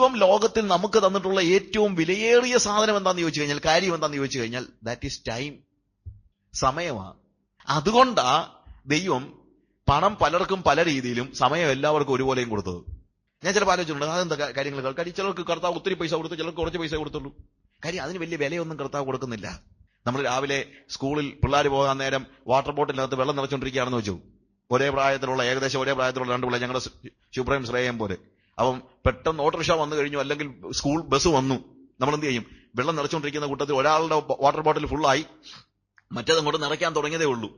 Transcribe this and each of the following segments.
ദൈവം ലോകത്തിൽ നമുക്ക് തന്നിട്ടുള്ള ഏറ്റവും വിലയേറിയ സാധനം എന്താണെന്ന് ചോദിച്ചു കഴിഞ്ഞാൽ കാര്യം എന്താണെന്ന് ചോദിച്ചു കഴിഞ്ഞാൽ ദാറ്റ് ഈസ് ടൈം സമയമാണ്. അതുകൊണ്ടാ ദൈവം പണം പലർക്കും പല രീതിയിലും സമയം എല്ലാവർക്കും ഒരുപോലെയും കൊടുത്തത്. ഞാൻ ചിലപ്പോൾ ആലോചിച്ചിട്ടുണ്ട് അതെന്താ കാര്യങ്ങൾ കാര്യം ചിലർക്ക് കർത്താവ് ഒത്തിരി പൈസ കൊടുത്തു ചിലർക്ക് കുറച്ച് പൈസ കൊടുത്തുള്ളൂ. കാര്യം അതിന് വലിയ വിലയൊന്നും കർത്താവ് കൊടുക്കുന്നില്ല. നമ്മൾ രാവിലെ സ്കൂളിൽ പിള്ളേർ പോകാൻ നേരം വാട്ടർ ബോട്ടിലകത്ത് വെള്ളം നിറച്ചുകൊണ്ടിരിക്കുകയാണെന്ന് വെച്ചു. ഒരേ പ്രായത്തിലുള്ള ഏകദേശം ഒരേ പ്രായത്തിലുള്ള രണ്ട് പിള്ളേർ ഞങ്ങളുടെ ശുഭ്രയും ശ്രേയം പോലെ. അപ്പം പെട്ടെന്ന് ഓട്ടോറിക്ഷ വന്നു കഴിഞ്ഞു അല്ലെങ്കിൽ സ്കൂൾ ബസ് വന്നു. നമ്മൾ എന്ത് ചെയ്യും? വെള്ളം നിറച്ചുകൊണ്ടിരിക്കുന്ന കൂട്ടത്തിൽ ഒരാളുടെ വാട്ടർ ബോട്ടിൽ ഫുള്ളായി മറ്റേത് അങ്ങോട്ട് നിറയ്ക്കാൻ തുടങ്ങിയതേ ഉള്ളൂ.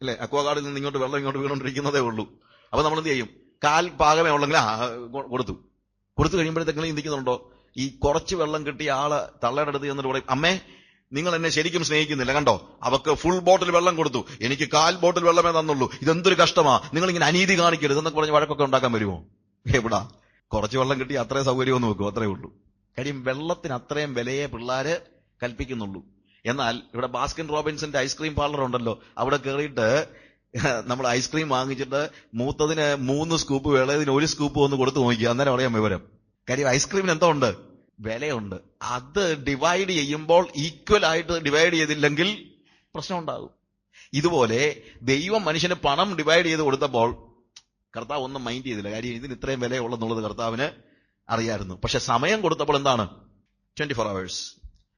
അല്ലെ? അക്വാഗാർഡിൽ നിന്ന് ഇങ്ങോട്ട് വെള്ളം ഇങ്ങോട്ട് വീണോണ്ടിരിക്കുന്നതേ ഉള്ളൂ. അപ്പൊ നമ്മൾ എന്ത് ചെയ്യും? കാൽ പാകമേ ഉള്ളെങ്കിൽ കൊടുത്തു. കൊടുത്തു കഴിയുമ്പോഴത്തേക്കും ചിന്തിക്കുന്നുണ്ടോ? ഈ കുറച്ച് വെള്ളം കിട്ടിയ ആൾ തള്ളയുടെ അടുത്ത് ചെന്നിട്ട് പറയും അമ്മേ നിങ്ങൾ എന്നെ ശരിക്കും സ്നേഹിക്കുന്നില്ല കണ്ടോ? അവക്ക് ഫുൾ ബോട്ടിൽ വെള്ളം കൊടുത്തു. എനിക്ക് കാൽ ബോട്ടിൽ വെള്ളമേ തന്നുള്ളൂ. ഇതെന്തൊരു കഷ്ടമാ? നിങ്ങൾ ഇങ്ങനെ അനീതി കാണിക്കരുത് എന്നൊക്കെ പറഞ്ഞ് വഴക്കൊക്കെ ഉണ്ടാക്കാൻ വരുമോ? എവിടാ? കുറച്ച് വെള്ളം കിട്ടി അത്രയും സൗകര്യമെന്ന് വെക്കും അത്രേ ഉള്ളൂ. കാര്യം വെള്ളത്തിന് അത്രയും വിലയെ പിള്ളേര് കൽപ്പിക്കുന്നുള്ളൂ. എന്നാൽ ഇവിടെ ബാസ്കിൻ റോബിൻസിന്റെ ഐസ്ക്രീം പാർലർ ഉണ്ടല്ലോ അവിടെ കയറിയിട്ട് നമ്മൾ ഐസ്ക്രീം വാങ്ങിച്ചിട്ട് മൂത്തതിന് മൂന്ന് സ്കൂപ്പ് വിളയതിന് ഒരു സ്കൂപ്പ് ഒന്ന് കൊടുത്തു നോക്കി അന്നേരം അറിയാം വിവരം. കാര്യം ഐസ്ക്രീമിന് എന്തോ ഉണ്ട്? വിലയുണ്ട്. അത് ഡിവൈഡ് ചെയ്യുമ്പോൾ ഈക്വൽ ആയിട്ട് ഡിവൈഡ് ചെയ്തില്ലെങ്കിൽ പ്രശ്നം ഉണ്ടാകും. ഇതുപോലെ ദൈവം മനുഷ്യന് പണം ഡിവൈഡ് ചെയ്ത് കൊടുത്തപ്പോൾ കർത്താവ് ഒന്നും മൈൻഡ് ചെയ്തില്ല. കാര്യം ഇതിന് ഇത്രയും വിലയുള്ളെന്നുള്ളത് കർത്താവിന് അറിയായിരുന്നു. പക്ഷെ സമയം കൊടുത്തപ്പോൾ എന്താണ്? ട്വന്റി ഫോർ അവേഴ്സ്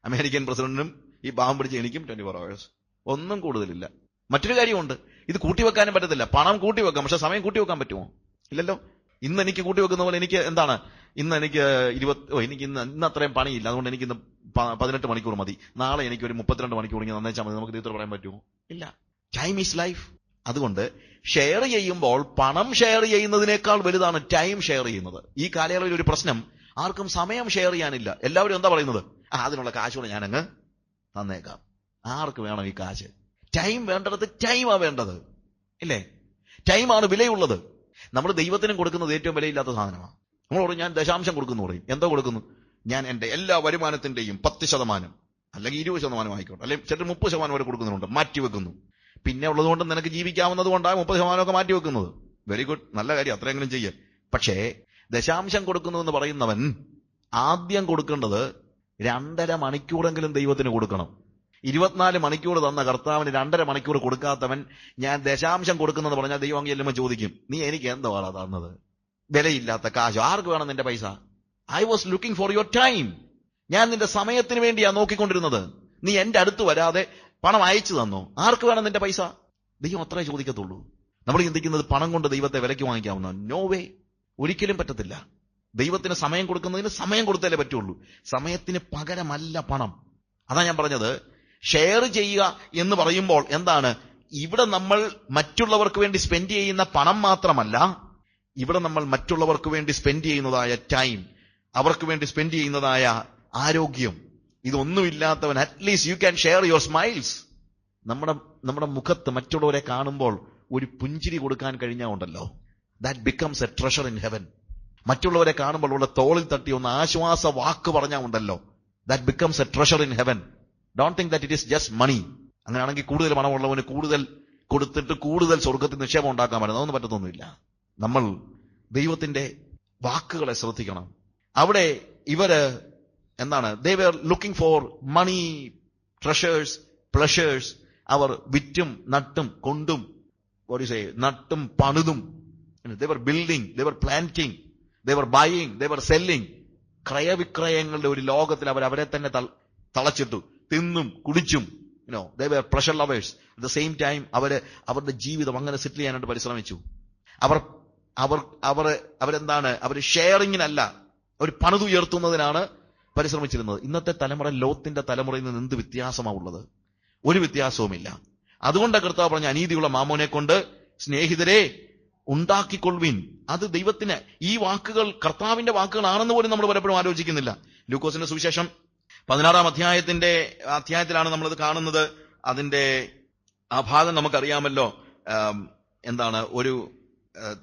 അമേരിക്കൻ പ്രസിഡന്റിനും ഈ പാവം പിടിച്ച് എനിക്കും ട്വന്റി ഫോർ അവേഴ്സ് ഒന്നും കൂടുതലില്ല. മറ്റൊരു കാര്യമുണ്ട്. ഇത് കൂട്ടിവെക്കാനും പറ്റത്തില്ല. പണം കൂട്ടിവെക്കാം. പക്ഷെ സമയം കൂട്ടിവെക്കാൻ പറ്റുമോ? ഇല്ലല്ലോ. ഇന്ന് എനിക്ക് കൂട്ടിവെക്കുന്ന പോലെ എനിക്ക് എന്താണ്? ഇന്ന് എനിക്ക് ഇരുപത്തി ഓ എനിക്ക് ഇന്ന് ഇന്ന് അത്രയും പണിയില്ല. അതുകൊണ്ട് എനിക്ക് ഇന്ന് പതിനെട്ട് മണിക്കൂർ മതി. നാളെ എനിക്ക് ഒരു മുപ്പത്തിരണ്ട് മണിക്കൂർ ഇങ്ങനെ നന്നേച്ചാൽ മതി. നമുക്ക് തീർത്ത് പറയാൻ പറ്റുമോ? ഇല്ല. ടൈം ഈസ് ലൈഫ് അതുകൊണ്ട് ഷെയർ ചെയ്യുമ്പോൾ പണം ഷെയർ ചെയ്യുന്നതിനേക്കാൾ വലുതാണ് ടൈം ഷെയർ ചെയ്യുന്നത്. ഈ കാലയളവിൽ ഒരു പ്രശ്നം ആർക്കും സമയം ഷെയർ ചെയ്യാനില്ല. എല്ലാവരും എന്താ പറയുന്നത്? ആ അതിനുള്ള ഞാൻ ഞാനങ്ങ് തന്നേക്കാം. ആർക്ക് വേണം ഈ കാശ്? ടൈം വേണ്ടത് ടൈമാ വേണ്ടത്. ഇല്ലേ? ടൈമാണ് വിലയുള്ളത്. നമ്മൾ ദൈവത്തിനും കൊടുക്കുന്നത് ഏറ്റവും വിലയില്ലാത്ത സാധനമാണ് നമ്മൾ പറയും ഞാൻ ദശാംശം കൊടുക്കുന്നു പറയും. എന്തോ കൊടുക്കുന്നു? ഞാൻ എന്റെ എല്ലാ വരുമാനത്തിന്റെയും പത്ത് ശതമാനം അല്ലെങ്കിൽ ഇരുപത് ശതമാനം ആയിക്കോട്ടെ അല്ലെങ്കിൽ ചിലർ മുപ്പത് ശതമാനം വരെ കൊടുക്കുന്നുണ്ട്. മാറ്റിവെക്കുന്നു. പിന്നെ ഉള്ളതുകൊണ്ട് നിനക്ക് ജീവിക്കാവുന്നത് കൊണ്ടാണ് മുപ്പത് ശതമാനമൊക്കെ മാറ്റി വെക്കുന്നത്. വെരി ഗുഡ് നല്ല കാര്യം. അത്രയെങ്കിലും ചെയ്യാം. പക്ഷേ ദശാംശം കൊടുക്കുന്നു എന്ന് പറയുന്നവൻ ആദ്യം കൊടുക്കേണ്ടത് രണ്ടര മണിക്കൂറെങ്കിലും ദൈവത്തിന് കൊടുക്കണം. ഇരുപത്തിനാല് മണിക്കൂർ തന്ന കർത്താവിന് രണ്ടര മണിക്കൂർ കൊടുക്കാത്തവൻ ഞാൻ ദശാംശം കൊടുക്കുന്നെന്ന് പറഞ്ഞാൽ ദൈവം അങ്ങ് ചെല്ലുമ്പോൾ ചോദിക്കും നീ എനിക്ക് എന്തുവാടാ തന്നത്? വിലയില്ലാത്ത കാശ്? ആർക്ക് വേണം നിന്റെ പൈസ? I was looking for your time ഞാൻ നിന്റെ സമയത്തിന് വേണ്ടിയാണ് നോക്കിക്കൊണ്ടിരുന്നത്. നീ എന്റെ അടുത്ത് വരാതെ പണം അയച്ചു തന്നോ. ആർക്ക് വേണം നിന്റെ പൈസ? ദൈവം അത്രേ ചോദിക്കത്തുള്ളൂ. നമ്മൾ ചിന്തിക്കുന്നത് പണം കൊണ്ട് ദൈവത്തെ വിലയ്ക്ക് വാങ്ങിക്കാവുന്ന? നോ വേ ഒരിക്കലും പറ്റത്തില്ല. ദൈവത്തിന് സമയം കൊടുക്കുന്നതിന് സമയം കൊടുത്താലേ പറ്റുള്ളൂ. സമയത്തിന് പകരമല്ല പണം. അതാ ഞാൻ പറഞ്ഞത്. ഷെയർ ചെയ്യുക എന്ന് പറയുമ്പോൾ എന്താണ്? ഇവിടെ നമ്മൾ മറ്റുള്ളവർക്ക് വേണ്ടി സ്പെൻഡ് ചെയ്യുന്ന പണം മാത്രമല്ല ഇവിടെ നമ്മൾ മറ്റുള്ളവർക്ക് വേണ്ടി സ്പെൻഡ് ചെയ്യുന്നതായ ടൈം അവർക്ക് വേണ്ടി സ്പെൻഡ് ചെയ്യുന്നതായ ആരോഗ്യം ഇതൊന്നുമില്ലാത്തവൻ at least you can share your smiles നമ്മുടെ നമ്മുടെ മുഖത്ത് മറ്റുള്ളവരെ കാണുമ്പോൾ ഒരു പുഞ്ചിരി കൊടുക്കാൻ കഴിഞ്ഞാൽ ഉണ്ടല്ലോ that becomes a treasure in heaven മറ്റുള്ളവരെ കാണുമ്പോൾ ഉള്ള തോളിൽ തട്ടി ഒന്ന് ആശ്വാസ വാക്ക് പറഞ്ഞാൽ ഉണ്ടല്ലോ that becomes a treasure in heaven don't think that it is just money അങ്ങനെയാണെങ്കിൽ കൂടുതൽ പണമുള്ളവന് കൂടുതൽ കൊടുത്തിട്ട് കൂടുതൽ സ്വർഗത്തിൽ നിക്ഷേപം ഉണ്ടാക്കാൻ പറ്റും. അതൊന്നും പറ്റത്തൊന്നുമില്ല. നമ്മൾ ദൈവത്തിന്റെ വാക്കുകളെ ശ്രദ്ധിക്കണം. അവിടെ ഇവർ എന്താണ്? They were looking for money treasures pleasures അവർ വിറ്റും നട്ടും കൊണ്ടും നട്ടും പണിതും. They were building they were planting they were buying they were selling ക്രയവിക്രയങ്ങളുടെ ഒരു ലോകത്തിൽ അവർ അവരെ തന്നെ തള- തളച്ചിട്ടു. തിന്നും കുടിച്ചും you know they were pressure lovers at the same time അവർ അവരുടെ ജീവിതം അങ്ങനെ സെറ്റിൽ ചെയ്യാനായിട്ട് പരിശ്രമിച്ചു. അവർ അവർ അവർ അവരെന്താണ്? അവർ ഷെയറിങ്ങിനല്ല അവർ പണിതുയർത്തുന്നതിനാണ് പരിശ്രമിച്ചിരുന്നത്. ഇന്നത്തെ തലമുറ ലോത്തിന്റെ തലമുറയിൽ നിന്ന് എന്ത് വ്യത്യാസമാണ് ഉള്ളത്? ഒരു വ്യത്യാസവുമില്ല. അതുകൊണ്ട് കർത്താവ് പറഞ്ഞ അനീതിയുള്ള മാമോനെ കൊണ്ട് സ്നേഹിതരെ ഉണ്ടാക്കിക്കൊള്ളുവിൻ. അത് ദൈവത്തിന് ഈ വാക്കുകൾ കർത്താവിന്റെ വാക്കുകളാണെന്ന് പോലും നമ്മൾ പലപ്പോഴും ആലോചിക്കുന്നില്ല. ലൂക്കോസിന്റെ സുവിശേഷം പതിനാറാം അധ്യായത്തിന്റെ അധ്യായത്തിലാണ് നമ്മളത് കാണുന്നത്. അതിന്റെ ആ ഭാഗം നമുക്കറിയാമല്ലോ. എന്താണ് ഒരു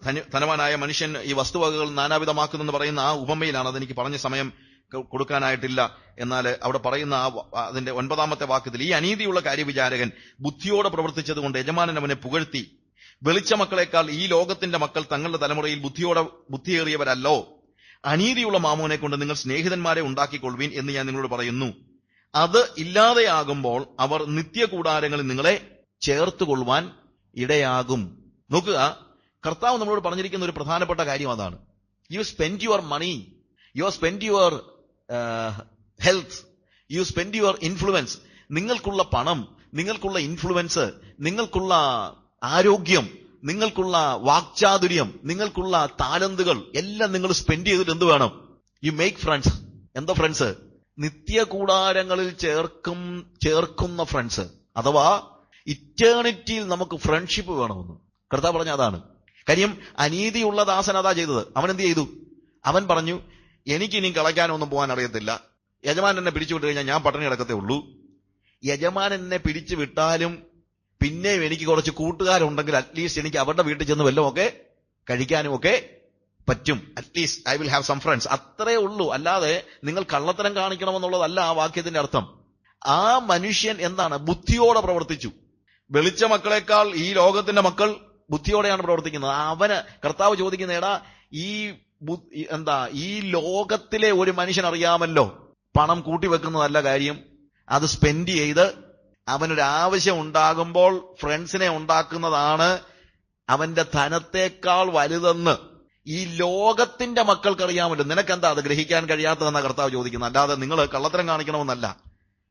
ധന- ധനവാനായ മനുഷ്യൻ ഈ വസ്തുവകകൾ നാനാവിധമാക്കുന്നെന്ന് പറയുന്ന ആ ഉപമയിലാണ് അതെനിക്ക് പറഞ്ഞ സമയം. കൊടുക്കാനായിട്ടില്ല. എന്നാൽ അവിടെ പറയുന്ന ആ അതിന്റെ ഒൻപതാമത്തെ വാക്യത്തിൽ ഈ അനീതിയുള്ള കാര്യവിചാരകൻ ബുദ്ധിയോടെ പ്രവർത്തിച്ചതുകൊണ്ട് യജമാനൻ അവനെ പുകഴ്ത്തി. വെളിച്ച മക്കളെക്കാൾ ഈ ലോകത്തിന്റെ മക്കൾ തങ്ങളുടെ തലമുറയിൽ ബുദ്ധിയോടെ ബുദ്ധിയേറിയവരല്ലോ. അനീതിയുള്ള മാമോനെ കൊണ്ട് നിങ്ങൾ സ്നേഹിതന്മാരെ ഉണ്ടാക്കിക്കൊള്ളുവീൻ എന്ന് ഞാൻ നിങ്ങളോട് പറയുന്നു. അത് ഇല്ലാതെയാകുമ്പോൾ അവർ നിത്യകൂടാരങ്ങളിൽ നിങ്ങളെ ചേർത്തുകൊള്ളുവാൻ ഇടയാകും. നോക്കുക കർത്താവ് നമ്മളോട് പറഞ്ഞിരിക്കുന്ന ഒരു പ്രധാനപ്പെട്ട കാര്യം അതാണ്. You spend your money you spend your health you spend your influence നിങ്ങൾക്കുള്ള പണം നിങ്ങൾക്കുള്ള ഇൻഫ്ലുവൻസ് നിങ്ങൾക്കുള്ള ആരോഗ്യം നിങ്ങൾക്കുള്ള വാക്ചാതുര്യം നിങ്ങൾക്കുള്ള താലന്തുകൾ എല്ലാം നിങ്ങൾ സ്പെൻഡ് ചെയ്തിട്ട് എന്ത് വേണം? യു മേക്ക് ഫ്രണ്ട്സ് എന്താ ഫ്രണ്ട്സ് നിത്യകൂടാരങ്ങളിൽ ചേർക്കും ചേർക്കുന്ന ഫ്രണ്ട്സ് അഥവാ ഇറ്റേണിറ്റിയിൽ നമുക്ക് ഫ്രണ്ട്ഷിപ്പ് വേണമെന്ന്. കർത്താവ് പറഞ്ഞ അതാണ്. കാര്യം അനീതിയുള്ള ദാസൻ അതാ ചെയ്തത്. അവൻ എന്ത് ചെയ്തു? അവൻ പറഞ്ഞു എനിക്ക് ഇനി കളയ്ക്കാനൊന്നും പോകാൻ അറിയത്തില്ല യജമാൻ എന്നെ പിടിച്ചു വിട്ട് കഴിഞ്ഞാൽ ഞാൻ പട്ടണി കിടക്കത്തേ ഉള്ളൂ. യജമാൻ എന്നെ പിടിച്ചു വിട്ടാലും പിന്നെയും എനിക്ക് കുറച്ച് കൂട്ടുകാരുണ്ടെങ്കിൽ അറ്റ്ലീസ്റ്റ് എനിക്ക് അവരുടെ വീട്ടിൽ ചെന്ന് വല്ലതുമൊക്കെ കഴിക്കാനും ഒക്കെ പറ്റും. At least I will have some friends അത്രേ ഉള്ളൂ. അല്ലാതെ നിങ്ങൾ കള്ളത്തരം കാണിക്കണമെന്നുള്ളതല്ല ആ വാക്യത്തിന്റെ അർത്ഥം. ആ മനുഷ്യൻ എന്താണ്? ബുദ്ധിയോടെ പ്രവർത്തിച്ചു. വെളിച്ച മക്കളെക്കാൾ ഈ ലോകത്തിന്റെ മക്കൾ ബുദ്ധിയോടെയാണ് പ്രവർത്തിക്കുന്നത്. അവന് കർത്താവ് ചോദിക്കുന്നേടാ ഈ എന്താ ഈ ലോകത്തിലെ ഒരു മനുഷ്യൻ അറിയാമല്ലോ. പണം കൂട്ടി വെക്കുന്നതല്ല കാര്യം. അത് സ്പെൻഡ് ചെയ്ത് അവനൊരു ആവശ്യം ഉണ്ടാകുമ്പോൾ ഫ്രണ്ട്സിനെ ഉണ്ടാക്കുന്നതാണ് അവന്റെ ധനത്തെക്കാൾ വലുതെന്ന്. ഈ ലോകത്തിന്റെ മക്കൾക്ക് അറിയാമല്ലോ നിനക്കെന്താ അത് ഗ്രഹിക്കാൻ കഴിയാത്തതെന്ന കർത്താവ് ചോദിക്കുന്നത്. അല്ലാതെ നിങ്ങൾ കള്ളത്തരം കാണിക്കണമെന്നല്ല.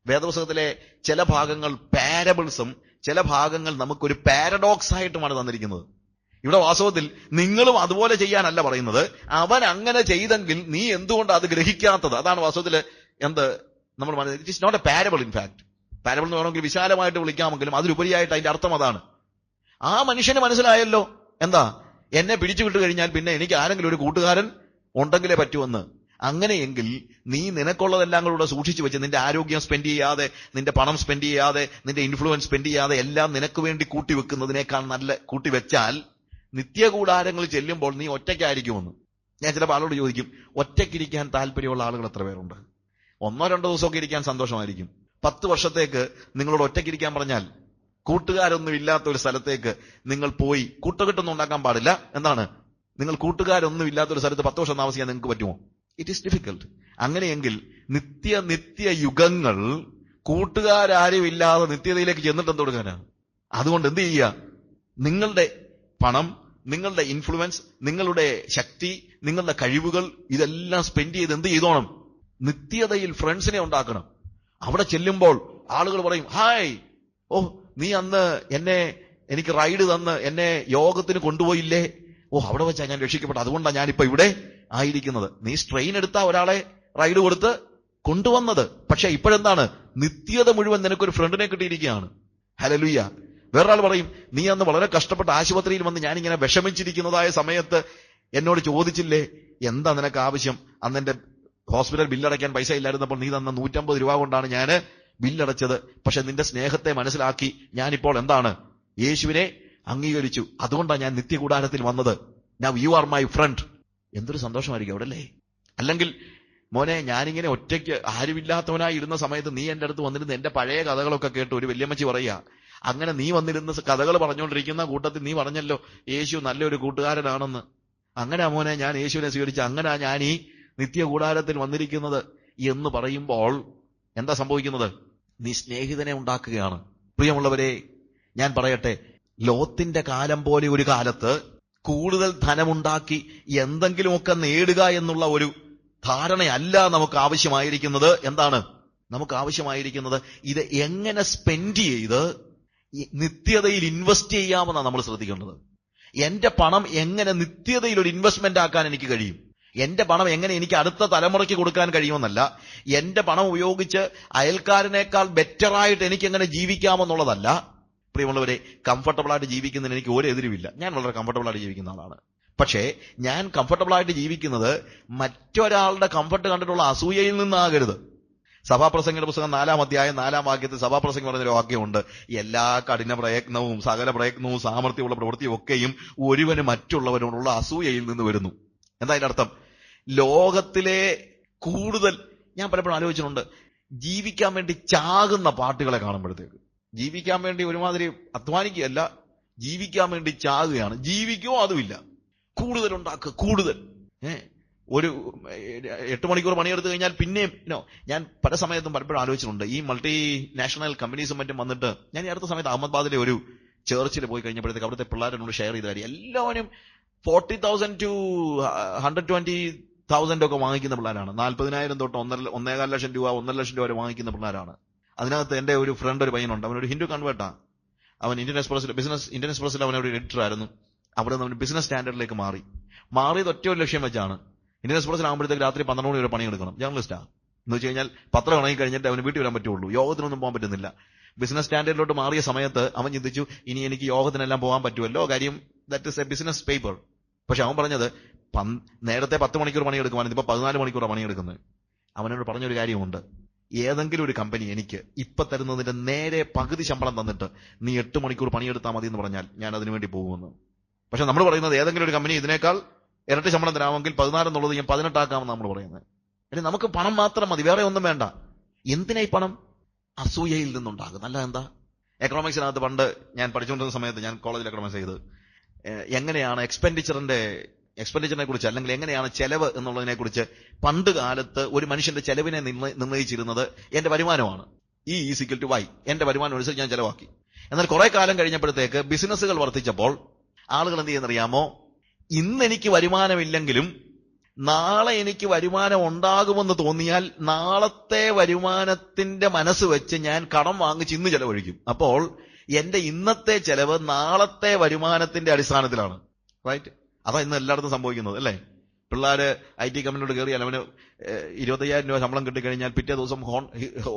വേദപുസ്തകത്തിലെ ചില ഭാഗങ്ങൾ പാരബിൾസും ചില ഭാഗങ്ങൾ നമുക്കൊരു പാരഡോക്സ് ആയിട്ടുമാണ് തന്നിരിക്കുന്നത്. ഇവിടെ വാസ്തവത്തിൽ നിങ്ങളും അതുപോലെ ചെയ്യാനല്ല പറയുന്നത്. അവൻ അങ്ങനെ ചെയ്തെങ്കിൽ നീ എന്തുകൊണ്ട് അത് ഗ്രഹിക്കാത്തത്? അതാണ് വാസ്തവത്തിൽ എന്ത് നമ്മൾ പറയുന്നത് it is not a parable in fact parable എന്ന് പറയണമെങ്കിൽ വിശാലമായിട്ട് വിളിക്കാമെങ്കിലും അതിലുപരിയായിട്ട് അതിന്റെ അർത്ഥം അതാണ്. ആ മനുഷ്യന് മനസ്സിലായല്ലോ. എന്താ? എന്നെ പിടിച്ചു വിട്ടു കഴിഞ്ഞാൽ പിന്നെ എനിക്ക് ആരെങ്കിലും ഒരു കൂട്ടുകാരൻ ഉണ്ടെങ്കിലേ പറ്റുമെന്ന് അങ്ങനെയെങ്കിൽ നീ നിനക്കുള്ളതെല്ലാം കൂടെ സൂക്ഷിച്ചു വെച്ച് നിന്റെ ആരോഗ്യം സ്പെൻഡ് ചെയ്യാതെ നിന്റെ പണം സ്പെൻഡ് ചെയ്യാതെ നിന്റെ ഇൻഫ്ലുവൻസ് സ്പെൻഡ് ചെയ്യാതെ എല്ലാം നിനക്ക് വേണ്ടി കൂട്ടിവെക്കുന്നതിനേക്കാൾ നല്ല കൂട്ടിവെച്ചാൽ നിത്യകൂടാരങ്ങളിൽ ചെല്ലുമ്പോൾ നീ ഒറ്റയ്ക്കായിരിക്കുമെന്ന്. ഞാൻ ചിലപ്പോൾ ആളോട് ചോദിക്കും ഒറ്റയ്ക്കിരിക്കാൻ താല്പര്യമുള്ള ആളുകൾ എത്ര പേരുണ്ട്? ഒന്നോ രണ്ടോ ദിവസമൊക്കെ ഇരിക്കാൻ സന്തോഷമായിരിക്കും. പത്ത് വർഷത്തേക്ക് നിങ്ങളോട് ഒറ്റയ്ക്കിരിക്കാൻ പറഞ്ഞാൽ കൂട്ടുകാരൊന്നും ഇല്ലാത്ത ഒരു സ്ഥലത്തേക്ക് നിങ്ങൾ പോയി കൂട്ടുകെട്ടൊന്നും ഉണ്ടാക്കാൻ പാടില്ല എന്താണ് നിങ്ങൾ കൂട്ടുകാരൊന്നും ഇല്ലാത്ത ഒരു സ്ഥലത്ത് പത്ത് വർഷം താമസിക്കാൻ നിങ്ങൾക്ക് പറ്റുമോ? ഇറ്റ് ഈസ് ഡിഫിക്കൽട്ട് അങ്ങനെയെങ്കിൽ നിത്യ നിത്യ യുഗങ്ങൾ കൂട്ടുകാരും ഇല്ലാതെ നിത്യതയിലേക്ക് ചെന്നിട്ട് എന്ത് കൊടുക്കാനാണ് അതുകൊണ്ട് എന്ത് ചെയ്യുക? നിങ്ങളുടെ പണം നിങ്ങളുടെ ഇൻഫ്ലുവൻസ് നിങ്ങളുടെ ശക്തി നിങ്ങളുടെ കഴിവുകൾ ഇതെല്ലാം സ്പെൻഡ് ചെയ്ത് എന്ത് ചെയ്തോണം? നിത്യതയിൽ ഫ്രണ്ട്സിനെ ഉണ്ടാക്കണം. അവിടെ ചെല്ലുമ്പോൾ ആളുകൾ പറയും ഹായ് ഓ നീ അന്ന് എന്നെ എനിക്ക് റൈഡ് തന്ന് എന്നെ യോഗത്തിന് കൊണ്ടുപോയില്ലേ? ഓ അവിടെ വെച്ചാൽ ഞാൻ രക്ഷിക്കപ്പെട്ടു അതുകൊണ്ടാണ് ഞാനിപ്പോ ഇവിടെ ആയിരിക്കുന്നത്. നീ സ്ട്രെയിൻ എടുത്ത ഒരാളെ റൈഡ് കൊടുത്ത് കൊണ്ടുവന്നത്. പക്ഷെ ഇപ്പോഴെന്താണ്? നിത്യത മുഴുവൻ നിനക്കൊരു ഫ്രണ്ടിനെ കിട്ടിയിരിക്കുകയാണ്. ഹലലുയ്യ വേറൊരാൾ പറയും നീ അന്ന് വളരെ കഷ്ടപ്പെട്ട് ആശുപത്രിയിൽ വന്ന് ഞാനിങ്ങനെ വിഷമിച്ചിരിക്കുന്നതായ സമയത്ത് എന്നോട് ചോദിച്ചില്ലേ എന്താ നിനക്ക് ആവശ്യം? അന്ന് എന്റെ ഹോസ്പിറ്റൽ ബില്ലടയ്ക്കാൻ പൈസ ഇല്ലായിരുന്നപ്പോൾ നീ തന്ന നൂറ്റമ്പത് രൂപ കൊണ്ടാണ് ഞാൻ ബില്ലടച്ചത്. പക്ഷെ നിന്റെ സ്നേഹത്തെ മനസ്സിലാക്കി ഞാനിപ്പോൾ എന്താണ്? യേശുവിനെ അംഗീകരിച്ചു. അതുകൊണ്ടാണ് ഞാൻ നിത്യകൂടാരത്തിൽ വന്നത്. ഞാൻ യു ആർ മൈ ഫ്രണ്ട് എന്തൊരു സന്തോഷമായിരിക്കും അവിടെ അല്ലേ? അല്ലെങ്കിൽ മോനെ ഞാനിങ്ങനെ ഒറ്റയ്ക്ക് ആരുമില്ലാത്തവനായി ഇരുന്ന സമയത്ത് നീ എന്റെ അടുത്ത് വന്നിരുന്ന് എന്റെ പഴയ കഥകളൊക്കെ കേട്ട് ഒരു വല്യമ്മച്ചി പറയുക അങ്ങനെ നീ വന്നിരുന്ന കഥകൾ പറഞ്ഞുകൊണ്ടിരിക്കുന്ന കൂട്ടത്തിൽ നീ പറഞ്ഞല്ലോ യേശു നല്ലൊരു കൂട്ടുകാരനാണെന്ന്. അങ്ങനെ മോനെ ഞാൻ യേശുവിനെ സ്വീകരിച്ച് അങ്ങനെ ഞാൻ ഈ നിത്യ കൂടാരത്തിൽ വന്നിരിക്കുന്നത് എന്ന് പറയുമ്പോൾ എന്താ സംഭവിക്കുന്നത്? നീ സ്നേഹിതനെ ഉണ്ടാക്കുകയാണ്. പ്രിയമുള്ളവരെ ഞാൻ പറയട്ടെ ലോത്തിന്റെ കാലം പോലെ ഒരു കാലത്ത് കൂടുതൽ ധനമുണ്ടാക്കി എന്തെങ്കിലുമൊക്കെ നേടുക എന്നുള്ള ഒരു ധാരണയല്ല നമുക്ക് ആവശ്യമായിരിക്കുന്നത്. എന്താണ്? നമുക്ക് ആവശ്യമായിരിക്കുന്നത് ഇത് എങ്ങനെ സ്പെൻഡ് ചെയ്ത് നിത്യതയിൽ ഇൻവെസ്റ്റ് ചെയ്യാമെന്നാണ് നമ്മൾ ശ്രദ്ധിക്കേണ്ടത്. എന്റെ പണം എങ്ങനെ നിത്യതയിൽ ഒരു ഇൻവെസ്റ്റ്മെന്റ് ആക്കാൻ എനിക്ക് കഴിയും? എന്റെ പണം എങ്ങനെ എനിക്ക് അടുത്ത തലമുറയ്ക്ക് കൊടുക്കാൻ കഴിയുമെന്നല്ല എന്റെ പണം ഉപയോഗിച്ച് അയൽക്കാരനേക്കാൾ ബെറ്ററായിട്ട് എനിക്ക് എങ്ങനെ ജീവിക്കാമെന്നുള്ളതല്ല. പ്രിയമുള്ളവരെ കംഫർട്ടബിൾ ആയിട്ട് ജീവിക്കുന്നതിന് എനിക്ക് ഒരു എതിരുമില്ല. ഞാൻ വളരെ കംഫർട്ടബിൾ ആയിട്ട് ജീവിക്കുന്ന ആളാണ്. പക്ഷേ ഞാൻ കംഫർട്ടബിൾ ആയിട്ട് ജീവിക്കുന്നത് മറ്റൊരാളുടെ കംഫർട്ട് കണ്ടിട്ടുള്ള അസൂയയിൽ നിന്നാകരുത്. സഭാപ്രസംഗയുടെ പുസ്തകം നാലാം അധ്യായം നാലാം വാക്യത്തിൽ സഭാപ്രസംഗം പറഞ്ഞൊരു വാക്യമുണ്ട്. എല്ലാ കഠിന പ്രയത്നവും സകല പ്രയത്നവും സാമർഥ്യമുള്ള പ്രവൃത്തിയും ഒക്കെയും ഒരുവന് മറ്റുള്ളവരോടുള്ള അസൂയയിൽ നിന്ന് വരുന്നു. എന്താ അതിന്റെ അർത്ഥം? ലോകത്തിലെ കൂടുതൽ ഞാൻ പലപ്പോഴും ആലോചിച്ചിട്ടുണ്ട് ജീവിക്കാൻ വേണ്ടി ചാകുന്ന പാട്ടുകളെ കാണുമ്പോഴത്തേക്ക്. ജീവിക്കാൻ വേണ്ടി ഒരുമാതിരി അധ്വാനിക്കുകയല്ല ജീവിക്കാൻ വേണ്ടി ചാകുകയാണ്. ജീവിക്കോ അതുമില്ല. കൂടുതൽ ഉണ്ടാക്കുക കൂടുതൽ. ഏ? ഒരു എട്ട് മണിക്കൂർ പണിയെടുത്തു കഴിഞ്ഞാൽ പിന്നെയും നോ ഞാൻ പല സമയത്തും പലപ്പോഴും ആലോചിച്ചിട്ടുണ്ട്. ഈ മൾട്ടി നാഷണൽ കമ്പനീസും മറ്റും വന്നിട്ട് ഞാൻ ഈ അടുത്ത സമയത്ത് അഹമ്മദാബാദിലെ ഒരു ചേർച്ചിൽ പോയി കഴിഞ്ഞപ്പോഴത്തേക്ക് അവിടുത്തെ പിള്ളേരോട് ഷെയർ ചെയ്ത കാര്യം എല്ലാവരും forty thousand two hundred twenty thousand ഒക്കെ വാങ്ങിക്കുന്ന പിള്ളേരാണ്. നാൽപ്പതിനായിരം തൊട്ട് ഒന്നര ഒന്നേകാൽ ലക്ഷം രൂപ ഒന്നര ലക്ഷം രൂപ വരെ വാങ്ങിക്കുന്ന പിള്ളേരാണ്. അതിനകത്ത് എന്റെ ഒരു ഫ്രണ്ട് ഒരു പയ്യനുണ്ട്. അവനൊരു ഹിന്ദു കൺവേർട്ടാ അവൻ ഇന്ത്യൻ എക്സ്പ്രസ് ബിസിനസ് ഇന്ത്യൻ എക്സ്പ്രസിൽ അവനൊരു എഡിറ്റർ ആയിരുന്നു. അവിടെ നിന്ന് അവൻ ബിസിനസ് സ്റ്റാൻഡേർഡിലേക്ക് മാറി. മാറിയത് ഒറ്റ ഒരു ലക്ഷ്യം വെച്ചാണ്. ഇന്ത്യൻ എക്സ്പ്രസിലാകുമ്പോഴത്തേക്ക് രാത്രി പന്ത്രണ്ട് മണി വരെ പണിയെടുക്കണം ജേർണലിസ്റ്റാ. എന്ന് വെച്ച് കഴിഞ്ഞാൽ പത്രം ഇറങ്ങി കഴിഞ്ഞിട്ട് അവന് വീട്ടിൽ വരാൻ പറ്റുള്ളൂ. യോഗത്തിനൊന്നും പോകാൻ പറ്റുന്നില്ല. ബിസിനസ് സ്റ്റാൻഡേർഡിലോട്ട് മാറിയ സമയത്ത് അവൻ ചിന്തിച്ചു ഇനി എനിക്ക് യോഗത്തിനെല്ലാം പോകാൻ പറ്റുമല്ലോ. കാര്യം that is a business paper പക്ഷെ അവൻ പറഞ്ഞത് നേരത്തെ പത്ത് മണിക്കൂർ പണിയെടുക്കുവാൻ ഇപ്പൊ പതിനാല് മണിക്കൂറാണ് പണിയെടുക്കുന്നത്. അവനോട് പറഞ്ഞൊരു കാര്യമുണ്ട്. ഏതെങ്കിലും ഒരു കമ്പനി എനിക്ക് ഇപ്പൊ തരുന്നതിന്റെ നേരെ പകുതി ശമ്പളം തന്നിട്ട് നീ എട്ട് മണിക്കൂർ പണിയെടുത്താൽ മതി എന്ന് പറഞ്ഞാൽ ഞാൻ അതിനുവേണ്ടി പോകുമെന്ന്. പക്ഷെ നമ്മൾ പറയുന്നത് ഏതെങ്കിലും ഒരു കമ്പനി ഇതിനേക്കാൾ ഇരട്ടി ശമ്പളം തരാമെങ്കിൽ പതിനാലെന്നുള്ളത് ഞാൻ പതിനെട്ടാക്കാമെന്ന് നമ്മൾ പറയുന്നത്. ഇനി നമുക്ക് പണം മാത്രം മതി വേറെ ഒന്നും വേണ്ട. എന്തിനാ ഈ പണം? അസൂയയിൽ നിന്നുണ്ടാകും. അല്ല എന്താ? എക്കണോമിക്സിനകത്ത് പണ്ട് ഞാൻ പഠിച്ചുകൊണ്ടിരുന്ന സമയത്ത് ഞാൻ കോളേജിൽ എക്കണോമിക്സ് ചെയ്ത്. എങ്ങനെയാണ് എക്സ്പെൻഡിച്ചറിന്റെ എക്സ്പെൻഡിച്ചറിനെ കുറിച്ച് അല്ലെങ്കിൽ എങ്ങനെയാണ് ചെലവ് എന്നുള്ളതിനെ കുറിച്ച് പണ്ട് കാലത്ത് ഒരു മനുഷ്യന്റെ ചെലവിനെ നിർണ- നിർണയിച്ചിരുന്നത് എന്റെ വരുമാനമാണ്. ഈ ഈസിക്കൽ ടു വൈ എന്റെ വരുമാനം അനുസരിച്ച് ഞാൻ ചെലവാക്കി. എന്നാൽ കുറെ കാലം കഴിഞ്ഞപ്പോഴത്തേക്ക് ബിസിനസ്സുകൾ വർദ്ധിച്ചപ്പോൾ ആളുകൾ എന്ത് ചെയ്യുന്നറിയാമോ? ഇന്ന് എനിക്ക് വരുമാനമില്ലെങ്കിലും നാളെ എനിക്ക് വരുമാനം ഉണ്ടാകുമെന്ന് തോന്നിയാൽ നാളത്തെ വരുമാനത്തിന്റെ മനസ്സ് വെച്ച് ഞാൻ കടം വാങ്ങിച്ച് ഇന്ന് ചെലവഴിക്കും. അപ്പോൾ എന്റെ ഇന്നത്തെ ചെലവ് നാളത്തെ വരുമാനത്തിന്റെ അടിസ്ഥാനത്തിലാണ്. റൈറ്റ് അതാ ഇന്ന് എല്ലായിടത്തും സംഭവിക്കുന്നത് അല്ലേ? പിള്ളേര് ഐ ടി കമ്പനിയോട് കയറിയാൽ അവന് ഇരുപത്തയ്യായിരം രൂപ ശമ്പളം കിട്ടിക്കഴിഞ്ഞാൽ പിറ്റേ ദിവസം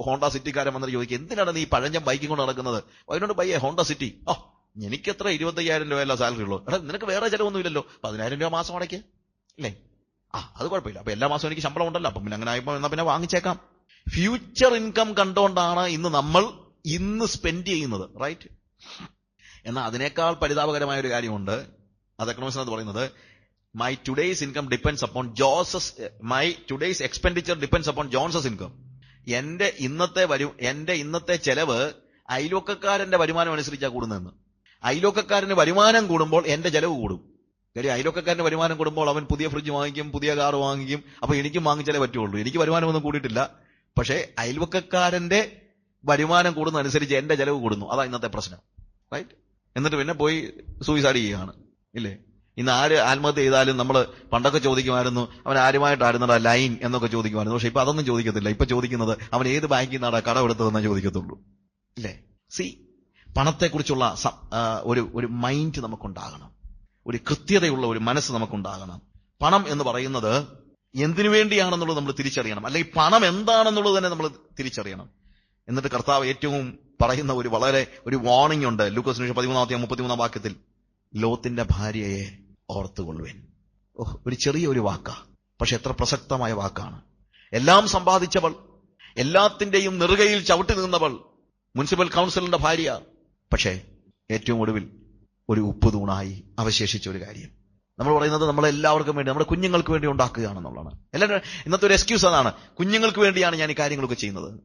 ഹോണ്ട സിറ്റിക്കാരൻ വന്നിട്ട് ചോദിക്കും എന്തിനാണ് നീ പഴഞ്ചൻ ബൈക്കും കൊണ്ട് നടക്കുന്നത് അതിനോട് ബൈ ഹോണ്ട സിറ്റി. ഓ എനിക്ക് എത്ര ഇരുപത്തയ്യായിരം രൂപയല്ല സാലറി ഉള്ളൂ എടാ നിനക്ക് വേറെ ചിലവൊന്നുമില്ലല്ലോ. പതിനായിരം രൂപ മാസം അടയ്ക്ക്. അല്ലേ ആ അത് കുഴപ്പമില്ല. അപ്പൊ എല്ലാ മാസവും എനിക്ക് ശമ്പളം ഉണ്ടല്ലോ. അപ്പം പിന്നെ അങ്ങനെ ആയപ്പോ എന്നാ പിന്നെ വാങ്ങിച്ചേക്കാം. ഫ്യൂച്ചർ ഇൻകം കണ്ടുകൊണ്ടാണ് ഇന്ന് നമ്മൾ ഇന്ന് സ്പെൻഡ് ചെയ്യുന്നത്. റൈറ്റ് എന്നാൽ അതിനേക്കാൾ പരിതാപകരമായ ഒരു കാര്യമുണ്ട്. അത് എക്കണോമിക്സിനകത്ത് പറയുന്നത്. My today's income depends upon Jose's my today's expenditure depends upon Joneses income എന്റെ ഇന്നത്തെ വരും എന്റെ ഇന്നത്തെ ചെലവ് അയൽവക്കക്കാരന്റെ വരുമാനം അനുസരിച്ചാണ് കൂടുന്നതെന്ന്. അയലോക്കക്കാരന് വരുമാനം കൂടുമ്പോൾ എന്റെ ചെലവ് കൂടും. കാര്യം അയലോക്കക്കാരന് വരുമാനം കൂടുമ്പോൾ അവൻ പുതിയ ഫ്രിഡ്ജ് വാങ്ങിക്കും പുതിയ കാർ വാങ്ങിക്കും. അപ്പൊ എനിക്കും വാങ്ങിച്ചാലേ പറ്റുള്ളൂ. എനിക്ക് വരുമാനമൊന്നും കൂടിയിട്ടില്ല. പക്ഷേ അയൽവക്കക്കാരന്റെ വരുമാനം കൂടുന്നതനുസരിച്ച് എന്റെ ചെലവ് കൂടുന്നു. അതാ ഇന്നത്തെ പ്രശ്നം. റൈറ്റ് എന്നിട്ട് പിന്നെ പോയി സൂയിസൈഡ് ചെയ്യുകയാണ്. ഇല്ലേ? ഇന്ന് ആര് ആത്മഹത്യ ചെയ്താലും നമ്മൾ പണ്ടൊക്കെ ചോദിക്കുമായിരുന്നു അവൻ ആരുമായിട്ടായിരുന്നടാ ലൈൻ എന്നൊക്കെ ചോദിക്കുമായിരുന്നു. പക്ഷെ ഇപ്പൊ അതൊന്നും ചോദിക്കത്തില്ല. ഇപ്പൊ ചോദിക്കുന്നത് അവൻ ഏത് ബാങ്കിൽ നിന്നാടാ കടമെടുത്തതെന്നേ ചോദിക്കത്തുള്ളൂ. ഇല്ലേ? സി പണത്തെക്കുറിച്ചുള്ള ഒരു ഒരു മൈൻഡ് നമുക്കുണ്ടാകണം. ഒരു കൃത്യതയുള്ള ഒരു മനസ്സ് നമുക്കുണ്ടാകണം. പണം എന്ന് പറയുന്നത് എന്തിനു വേണ്ടിയാണെന്നുള്ളത് നമ്മൾ തിരിച്ചറിയണം. അല്ലെങ്കിൽ പണം എന്താണെന്നുള്ളത് തന്നെ നമ്മൾ തിരിച്ചറിയണം. എന്നിട്ട് കർത്താവ് ഏറ്റവും പറയുന്ന ഒരു വളരെ ഒരു വാർണിംഗ് ഉണ്ട്. ലൂക്കോസ് നിമിഷം പതിമൂന്നാമത്തെ മുപ്പത്തിമൂന്നാം വാക്യത്തിൽ ലോത്തിന്റെ ഭാര്യയെ ഓർത്തുകൊള്ളുവൻ. ഓഹ് ഒരു ചെറിയ ഒരു വാക്കാ. പക്ഷെ എത്ര പ്രസക്തമായ വാക്കാണ്. എല്ലാം സമ്പാദിച്ചവൾ എല്ലാത്തിന്റെയും നെറുകയിൽ ചവിട്ടി നിന്നവൾ മുനിസിപ്പൽ കൗൺസിലിന്റെ ഭാര്യ പക്ഷേ ഏറ്റവും ഒടുവിൽ ഒരു ഉപ്പ് തൂണായി അവശേഷിച്ച ഒരു കാര്യം. നമ്മൾ പറയുന്നത് നമ്മൾ എല്ലാവർക്കും വേണ്ടി നമ്മുടെ കുഞ്ഞുങ്ങൾക്ക് വേണ്ടി ഉണ്ടാക്കുകയാണെന്നുള്ളതാണ്. എല്ലാവരും ഇന്നത്തെ ഒരു എക്സ്ക്യൂസ് അതാണ്. കുഞ്ഞുങ്ങൾക്ക് വേണ്ടിയാണ് ഞാൻ ഈ കാര്യങ്ങളൊക്കെ ചെയ്യുന്നത്.